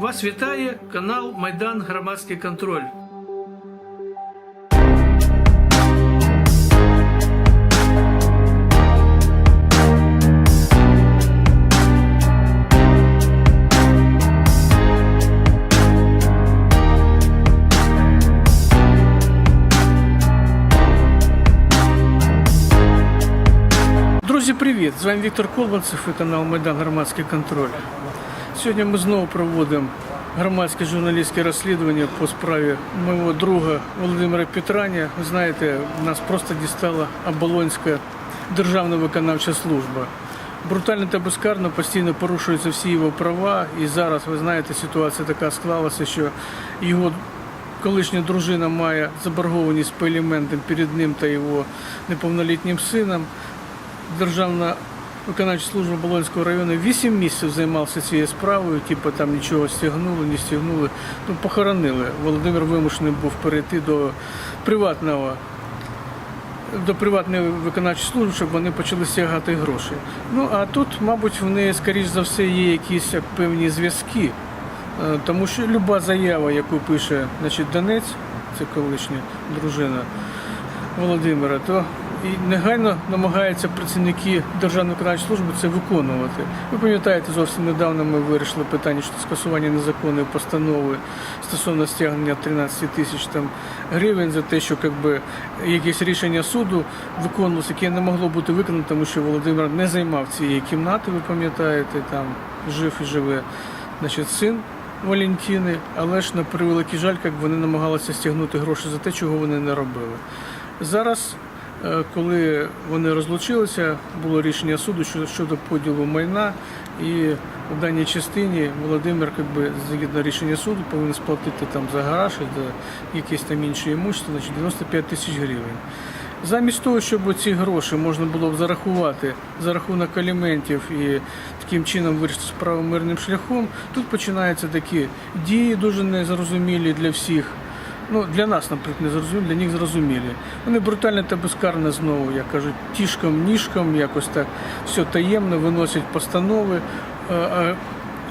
Вас вітає канал Майдан Громадський контроль. Друзі, привіт! З вами Віктор Колбанцев і канал Майдан Громадський контроль. Сьогодні ми знову проводимо громадське журналістське розслідування по справі моєго друга Володимира Петраня. Ви знаєте, нас просто дістала Оболонська державна виконавча служба. Брутально та безкарно постійно порушуються всі його права. І зараз, ви знаєте, ситуація така склалася, що його колишня дружина має заборгованість по елементам перед ним та його неповнолітнім сином. Державна виконавча служба Болонського району 8 місяців займався цією справою, типу там нічого стягнули, не стягнули. Ну, похоронили. Володимир вимушений був перейти до приватного. До приватної виконавчої служби, щоб вони почали стягати гроші. Ну а тут, мабуть, в неї, скоріш за все, є якісь як певні зв'язки. Е, Тому що люба заява, яку пише значить, Донець, це колишня дружина Володимира, то і негайно намагаються працівники Державної виконавчої служби це виконувати. Ви пам'ятаєте, зовсім недавно ми вирішили питання щодо скасування незаконної постанови стосовно стягнення 13 тисяч там гривень за те, що якби, якесь рішення суду виконувалося, яке не могло бути виконано, тому що Володимир не займав цієї кімнати, ви пам'ятаєте, там жив і живе значить, син. Валентини, але ж на превеликий жаль, як вони намагалися стягнути гроші за те, чого вони не робили. Зараз, коли вони розлучилися, було рішення суду щодо, поділу майна, і в даній частині Володимир, якби, згідно рішення суду, повинен сплатити там за гараж і якесь там інше імущество, значить 95 тисяч гривень. Замість того, щоб ці гроші можна було б зарахувати за рахунок аліментів і таким чином вирішити справу мирним шляхом, тут починаються такі дії дуже незрозумілі для всіх. Ну, для нас, наприклад, не зрозумілі, для них зрозумілі. Вони брутально та безкарно знову, як кажуть, тішком, ніжком, якось так все таємно виносять постанови, е, е,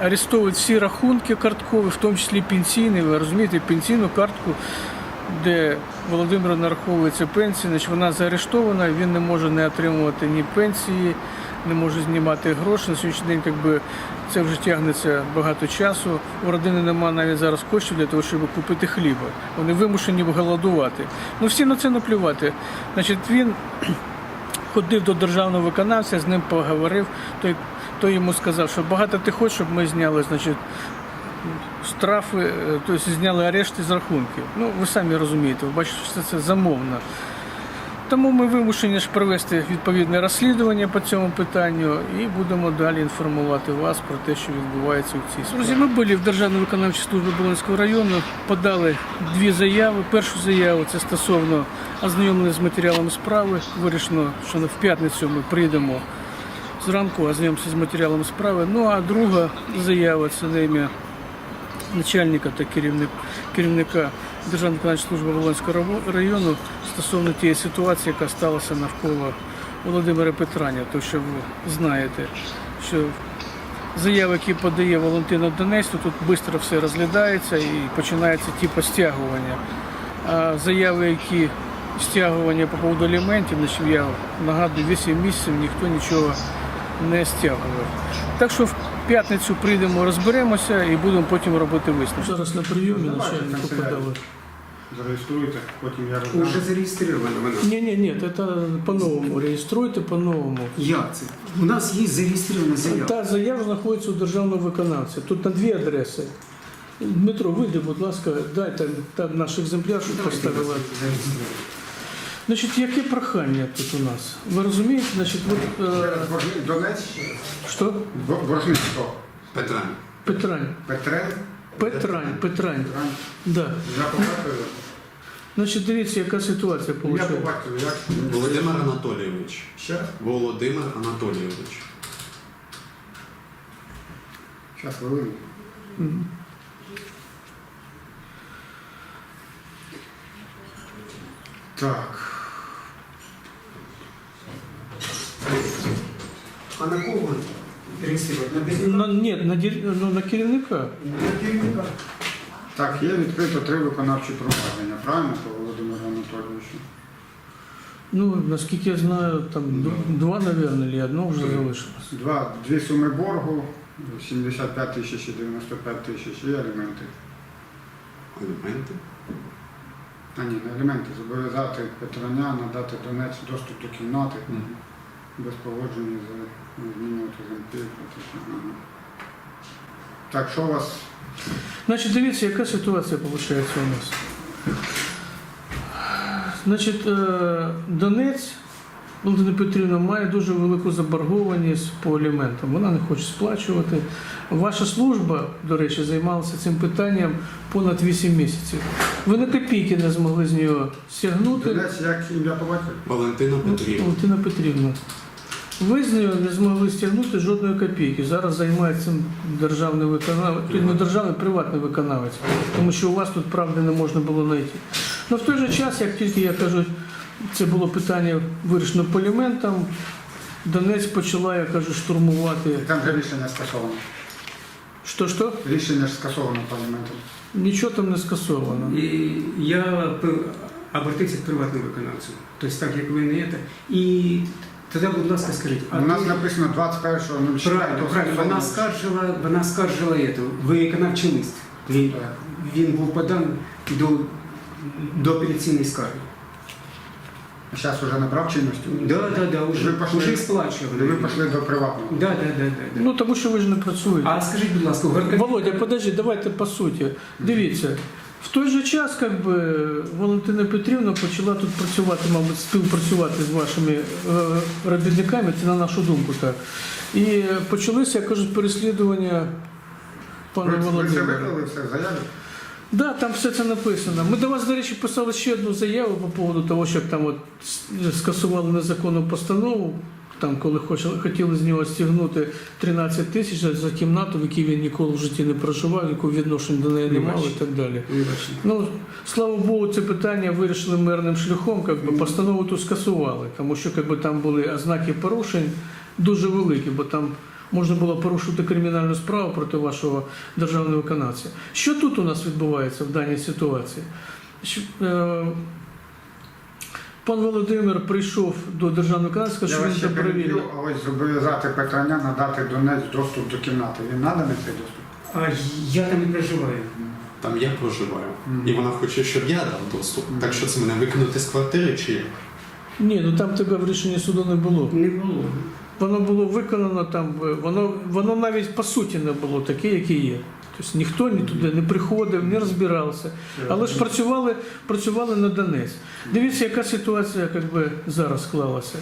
арестовують всі рахунки карткові, в тому числі пенсійні. Ви розумієте, пенсійну картку де Володимиру нараховується пенсія, значить вона заарештована, він не може не отримувати ні пенсії, не може знімати гроші. На сьогоднішній день якби, це вже тягнеться багато часу. У родини немає навіть зараз коштів для того, щоб купити хліба. Вони вимушені голодувати. Ну всі на це наплювати. Значить, він ходив до державного виконавця, з ним поговорив, той, той йому сказав, що багато ти хочеш, щоб ми зняли, значить, штрафи, е, тобто зняли арешти з рахунків. Ну, ви самі розумієте, ви бачите, що це замовно. Тому ми вимушені ж провести відповідне розслідування по цьому питанню і будемо далі інформувати вас про те, що відбувається у цій справі. Друзі, ми були в Державній виконавчій службі Болонського району, подали дві заяви. Першу заяву це стосовно ознайомлення з матеріалами справи. Вирішено, що в п'ятницю ми прийдемо зранку, ознайомимося з матеріалами справи. Ну а друга заява це на ім'я начальника та керівник, керівника Державної виконавчої служби Волонського району стосовно тієї ситуації, яка сталася навколо Володимира Петраня. То що ви знаєте, що заяви, які подає Валентина Донець, тут швидко все розглядається і починається типу стягування. А заяви, які стягування по поводу аліментів, я нагадую, 8 місяців ніхто нічого не стягував. Так що п'ятницю прийдемо, розберемося і будемо потім робити висновки. Зараз на прийомі начальнику подали. Зареєструйте, потім я роздам. Уже зареєстровано вона. Ні, ні, ні, це по-новому. Реєструйте по-новому. Як це? У нас є зареєстрована заява. Та заява знаходиться у державного виконавця. Тут на дві адреси. Дмитро, вийди, будь ласка, дайте там наш екземпляр, щоб поставили. Значить, яке прохання тут у нас? Ви розумієте, значить, от, е, Донець, що? Бо- Боржницького. Петра. Петрань. Петрен, Петрань, Петрань. Да. я побачив. Значить, дивіться, яка ситуація Я виходить. побачив, як. Володимир Анатолійович. Ще раз? Володимир Анатолійович. Зараз хвилину. Так. А на кого? реєструвати? На директора? На, ні, на, дір- ну, на керівника. На керівника. Так, є відкрито три виконавчі провадження, правильно, по Володимиру Анатолійовичу? Ну, наскільки я знаю, там д- два, мабуть, чи одно вже залишилось. Два, дві суми боргу, 75 тисяч і 95 тисяч, і елементи. Елементи. А ні, не елементи, зобов'язати Петроня надати Донець доступ до кімнати без погодження змінювати замки. Так, що у вас? Значить, дивіться, яка ситуація виходить у нас. Значить, е, Донець Валентина Петрівна має дуже велику заборгованість по аліментам. Вона не хоче сплачувати. Ваша служба, до речі, займалася цим питанням понад 8 місяців. Ви на копійки не змогли з нього стягнути. Донець, як ім'я? Валентина Петрівна. Валентина Петрівна. Ви з нього не змогли стягнути жодної копійки. Зараз займається державний виконавець, не державний, приватний виконавець, тому що у вас тут правди не можна було знайти. Ну в той же час, як тільки я кажу, це було питання вирішено по аліментам, Донець почала, я кажу, штурмувати. Там же рішення скасовано. Що що? Рішення ж скасовано по. Нічого там не скасовано. І я обратився к приватному виконавцю. Тобто так, як ви не це. І тоді, будь ласка, скажіть, а У нас ти- написано 21.06. Правильно, правильно. Вона скаржила, вона скаржила это, виконавчий лист. Він, він був подан до, до апеляційної скарги. Зараз вже набрав чинності? Да, да, да, уже, Ви пошли- уже сплачували. Ви пішли до приватного. Да, да, да, да, да. Ну тому що ви ж не працюєте. А скажіть, будь ласка, Горка... Володя, подожди, давайте по суті. Дивіться, в той же час, как би, Валентина Петрівна почала тут працювати, мабуть, співпрацювати з вашими е, робітниками, це на нашу думку так. І почалися, як кажуть, переслідування пана Ви, ви це Володимира. виклали все в заяві? Да, там все це написано. Ми до вас, до речі, писали ще одну заяву по поводу того, щоб там от с- скасували незаконну постанову. Там, коли хотіли з нього стягнути 13 тисяч за- кімнату, в якій він ніколи в житті не проживав, якого відношення до неї не мав і так далі. Ну, слава Богу, це питання вирішили мирним шляхом, як би постанову ту скасували, тому що як би, там були ознаки порушень дуже великі, бо там можна було порушити кримінальну справу проти вашого державного виконавця. Що тут у нас відбувається в даній ситуації? Пан Володимир прийшов до державного виконавця, сказав, що він ще добровільно. переб'ю, а ось зобов'язати Петроня надати Донець доступ до кімнати. Він наданий цей доступ? А я там не проживаю. Там я проживаю. Мгм. І вона хоче, щоб я дав доступ. Так що це мене викинути з квартири чи як? Ні, ну там тебе в рішенні суду не було. Не було. Воно було виконано там, е, воно, воно навіть по суті не було таке, яке є. Тобто ніхто ні туди не приходив, не розбирався. Але ж працювали, працювали на Донець. Дивіться, яка ситуація як би, зараз склалася.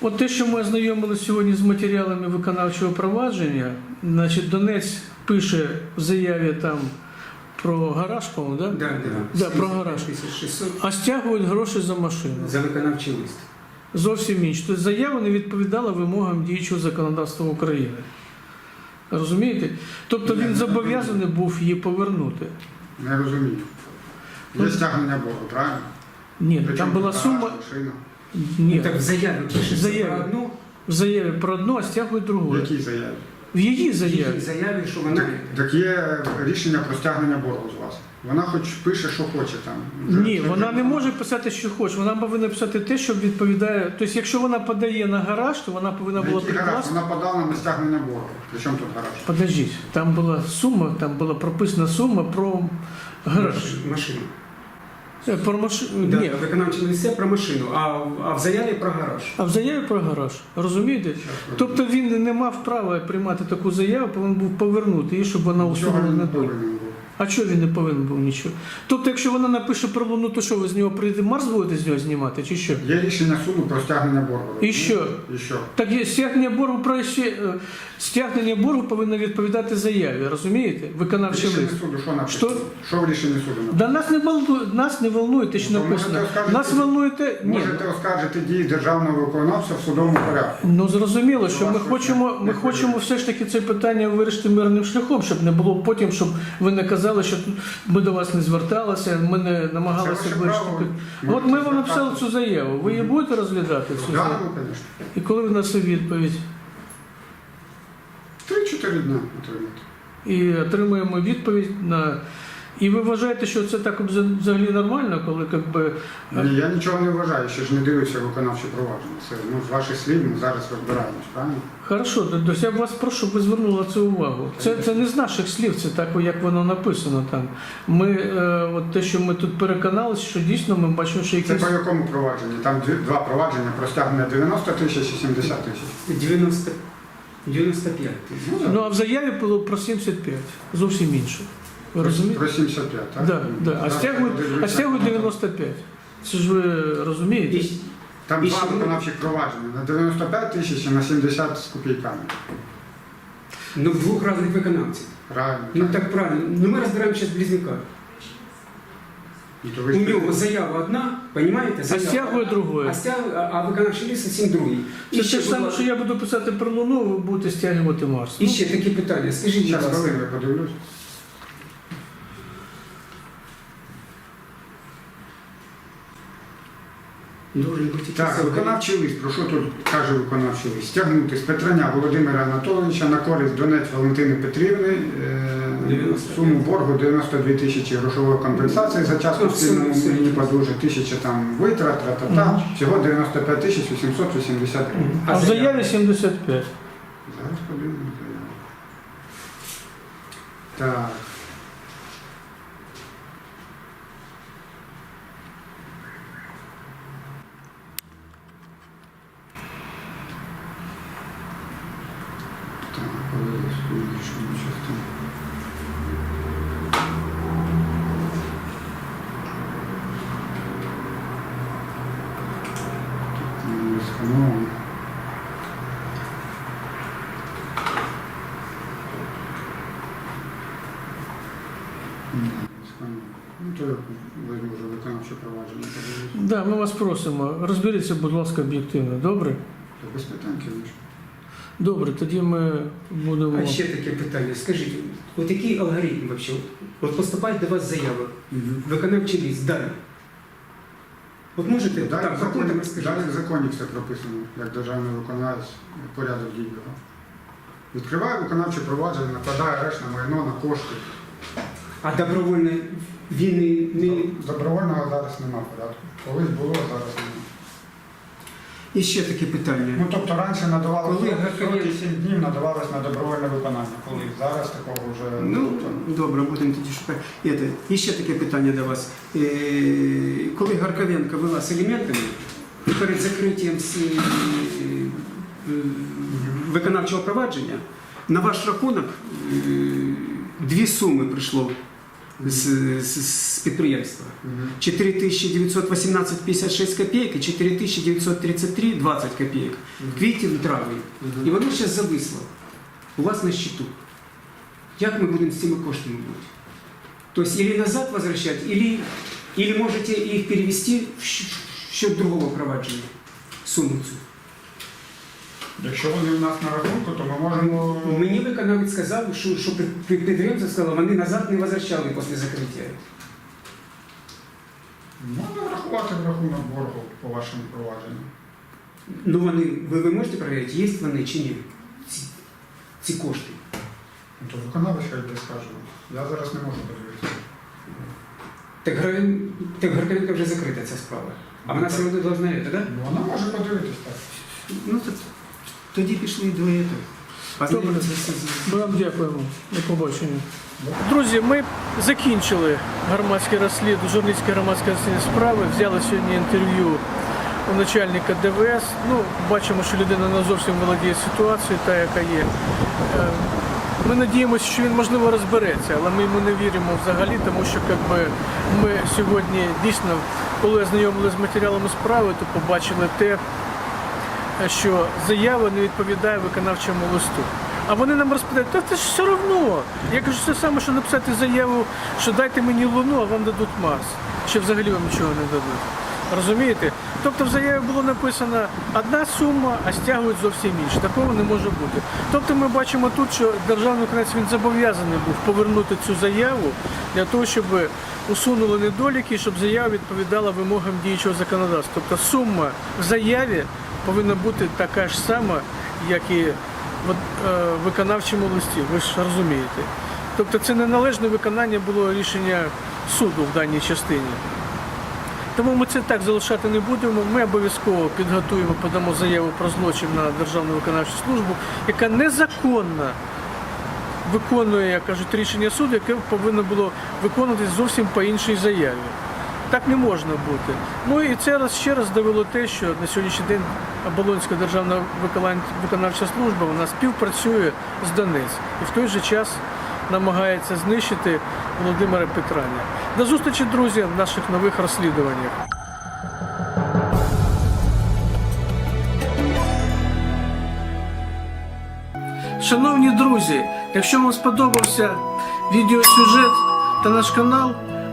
От те, що ми ознайомилися сьогодні з матеріалами виконавчого провадження, значить, Донець пише в заяві там про гараж, по-моєму, да? Да, да. Да, про гараж. 1600 а стягують гроші за машину. за виконавчий лист. Зовсім інше. Тобто заява не відповідала вимогам діючого законодавства України. Розумієте? Тобто він зобов'язаний був її повернути. Не розумію. Є стягнення боргу, правильно? Ні, Причому там була гараж, сума. машина. Ні, Ну, так в заяві пишеться Заяві. про одну, в заяві про одну, а стягують В другу. якій заяві? В її в її заяві. заяві, що вона... Так, так є рішення про стягнення боргу з вас. Вона хоч пише, що хоче там. Ні, Це- вона не може писати, що хоче. Вона повинна писати те, що відповідає. Тобто, якщо вона подає на гараж, то вона повинна На була який гараж? прикласти. Вона подала на стягнення боргу. Причому тут гараж? Подождіть, там була сума, там була прописана сума про гараж. Машину. Е, Про маш... Да, Ні, в виконавчому листі про машину, а, в- а в заяві про гараж. А в заяві про гараж, розумієте? Тобто він не мав права приймати таку заяву, повинен був повернути її, щоб вона Нічого усунула не на долю. повинен був. А чого він не повинен був нічого? Тобто, якщо вона напише про луну, то що ви з нього прийдете Марс будете з нього знімати, чи що? Є рішення суду про стягнення боргу. І що? І що? Так є стягнення боргу про ще е, стягнення боргу повинно відповідати заяві, розумієте? Виконавчий Рішення лист. суду що написано? Що? Що в рішенні суду написано? Да нас не волнує, нас не волнує те, що Ну, написано. можете оскаржити- Нас волнує те, ні. Можете оскаржити дії державного виконавця в судовому порядку. Ну зрозуміло, що ми хочемо, ми хочемо все ж таки це питання вирішити мирним шляхом, щоб не було потім, щоб ви не казали, що ми до вас не зверталися, ми не намагалися Це ваше вирішити. право. От ми вам написали цю заяву. Ви її будете розглядати цю Да, заяву? ну. І коли ви нас відповідь? 4 дня отримати. і отримуємо відповідь на. І ви вважаєте, що це так взагалі нормально, коли як би, Ні, я нічого не вважаю, що ж не дивився виконавче провадження. Це ну, з ваших слів ми зараз розбираємось, правильно? Хорошо, Додось, я вас прошу, щоб ви звернули це увагу. Це, це не з наших слів, це так, як воно написано там. Ми, е, от те, що ми тут переконалися, що дійсно ми бачимо, що Це якісь... по якому провадженні? Там дві- два провадження про стягнення 90 тисяч і 70 тисяч. 90, 95 тисяч. Ну а в заяві було про 75, зовсім інше. Ви розумієте? Про 75, так? Да, да. А стягують, а стягують 95. Це ж ви розумієте? І, Там І два виконавчих провадження на 95 тисяч і на 70 з копійками. ну, в двох різних виконавців. Правильно. Ну так правильно. Ну ми розбираємо зараз близнюка. Ну, то ви У нього заява одна, розумієте? А стягує одна. А, стяг, а, виконавчий лист зовсім другий. Це ще, те ж саме, що я буду писати про Луну, ви будете стягувати Марс. І ще такі питання. Скажіть, будь Зараз ласка. хвилину я подивлюсь. Бути Так, виконавчий лист. Про що тут каже виконавчий лист? Стягнути з Петраня Володимира Анатолійовича на користь Донець Валентини Петрівни е, суму боргу 92 тисячі грошової компенсації за час Ну, все, все. мені подуже, тисяча там витрат, тра-та-та. Мгм. Всього 95 тисяч 880 гривень. А в заяві 75. Зараз подивимося. Так, коли що частина. Тут не сховано. Ні, не сховано. Ну, то я вже виконавче провадження. подивлюсь. Да, ми вас просимо. Розберіться, будь ласка, об'єктивно. Добре? Та без питань, звісно. Добре, тоді ми будемо. А ще таке питання. Скажіть, от який алгоритм вообще? От поступає до вас заява, виконавчий ліст, далі. От можете Далі так, законі, далі в законі все прописано, як державний виконавець, порядок дій його. Відкриває виконавче провадження, накладає арешт на майно, на кошти. А добровольно він не, не... Добровольного зараз немає порядку. Колись було, а зараз немає. І ще таке питання. Ну тобто раніше надавали Коли 40 Гаркавєн- 7 днів надавалось на добровольне виконання. Коли зараз такого вже Ну, тобто, добре, будемо тоді шукати. Ете, І ще таке питання до вас. Е, Коли Гарковенко вела з елементами, перед закриттям е, виконавчого провадження, на ваш рахунок е, дві суми прийшло з, з, з підприємства. 4918,56 копійок і 4933,20 копійок. В квітні, травні. І воно зараз зависло у вас на счету. Як ми будемо з цими коштами бути? Тобто, или назад возвращать, или, или можете їх перевести в щ- счет другого провадження, суму цю. Якщо вони в нас на рахунку, то ми можемо. Мені виконавець сказав, що, що під- під- підприємство сказало, вони назад не возвращали після закриття. Можна врахувати в рахунок боргу по вашому провадженню. Ну вони, ви, ви можете перевірити, є вони чи ні? Ці, ці кошти. Ну, то виконавець хай де скаже. Я зараз не можу подивитися. Так, Гарковенка вже закрита ця справа. А вона все одно должна це, так? Ну, вона може подивитись так. Ну, то, тоді пішли до цього. Ми вам дякуємо. До побачення. Друзі, ми закінчили громадське розслідування, журналістське громадське розслідування справи. Взяли сьогодні інтерв'ю у начальника ДВС. Ну, бачимо, що людина не зовсім володіє ситуацією, та яка є. Е, Ми надіємося, що він можливо розбереться, але ми йому не віримо взагалі, тому що якби, ми сьогодні дійсно, коли ознайомилися з матеріалами справи, то побачили те, що заява не відповідає виконавчому листу. А вони нам розповідають, та це ж все одно. Я кажу, це саме, що написати заяву, що дайте мені луну, а вам дадуть Марс. Чи взагалі вам нічого не дадуть. Розумієте? Тобто в заяві було написано одна сума, а стягують зовсім інше. Такого не може бути. Тобто ми бачимо тут, що державний виконавець він зобов'язаний був повернути цю заяву для того, щоб усунули недоліки, щоб заява відповідала вимогам діючого законодавства. Тобто сума в заяві повинна бути така ж сама, як і в е, виконавчому листі, ви ж розумієте. Тобто це неналежне виконання було рішення суду в даній частині. Тому ми це так залишати не будемо. Ми обов'язково підготуємо, подамо заяву про злочин на Державну виконавчу службу, яка незаконно виконує, як кажуть, рішення суду, яке повинно було виконуватись зовсім по іншій заяві. Так не можна бути. Ну і це раз ще раз довело те, що на сьогоднішній день Оболонська державна виконавча служба вона співпрацює з Донець і в той же час намагається знищити Володимира Петраня. До зустрічі, друзі, в наших нових розслідуваннях. Шановні друзі, якщо вам сподобався відеосюжет та наш канал,